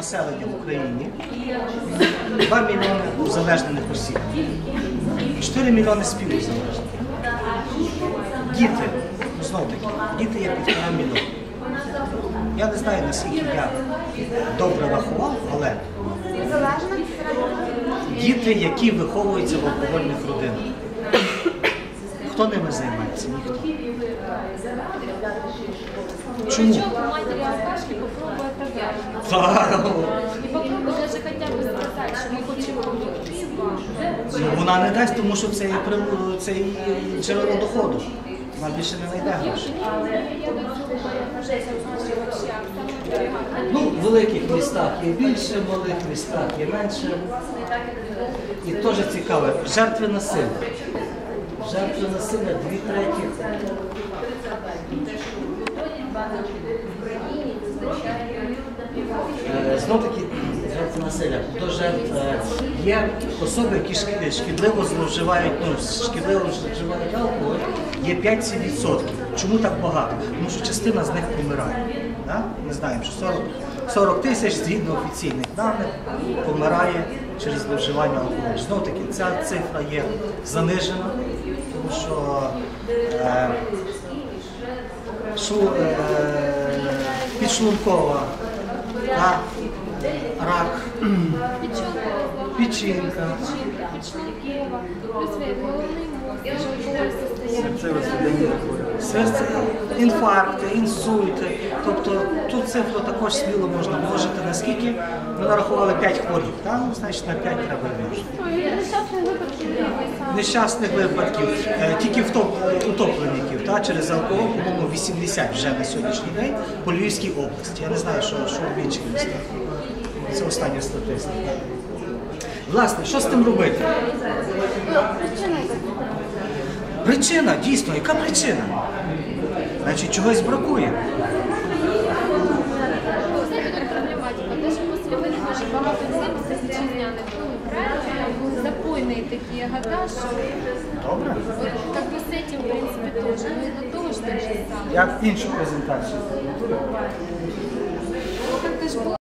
населення в Україні 2 мільйони узалежнених осіб, 4 мільйони співузалежних. Діти, ну знов таки, діти є півтора мільйона. Я не знаю, наскільки я добре рахував, але діти, які виховуються в алкогольних родинах. Хто ними займається? Ніхто. Чому? Ну, вона не дасть, тому що це є, при- це є джерело доходу. Вона більше не знайде грошей. Ну, в великих містах є більше, в малих містах є менше. І теж цікаве, жертви насилля. Жертви насилля дві треті. Е, Знов таки До жертв е, є особи, які шкідливо зловживають, ну, шкідливо зловживають алкоголь, є 5-7%. Чому так багато? Тому що частина з них помирає. Да? Ми знаємо, що 40, 40 тисяч згідно офіційних даних помирає через зловживання алкоголю. Знов таки, ця цифра є занижена, тому що е, шу, е, підшлункова, та, рак, печінка, серце, інфаркти, інсульти. Тобто ту цифру також сміло можна множити, наскільки ми нарахували 5 хворів, так? Ну, значить на 5 треба множити. Нещасних випадків, е, тільки через алкоголь, по-моєму, 80 вже на сьогоднішній день по Львівській області. Я не знаю, що, що в інших містах. Це остання статистика. Власне, що з тим робити? Причина дійсно, яка причина? Значить, чогось бракує. Проблематика. Даже после війни дуже багато землі вітчизняних правильно, запойний такий агатаж. Добре. Вот как бы с этим, в принципе, тоже. Ну, это тоже так же самое. Як іншу презентацію. Как-то ж было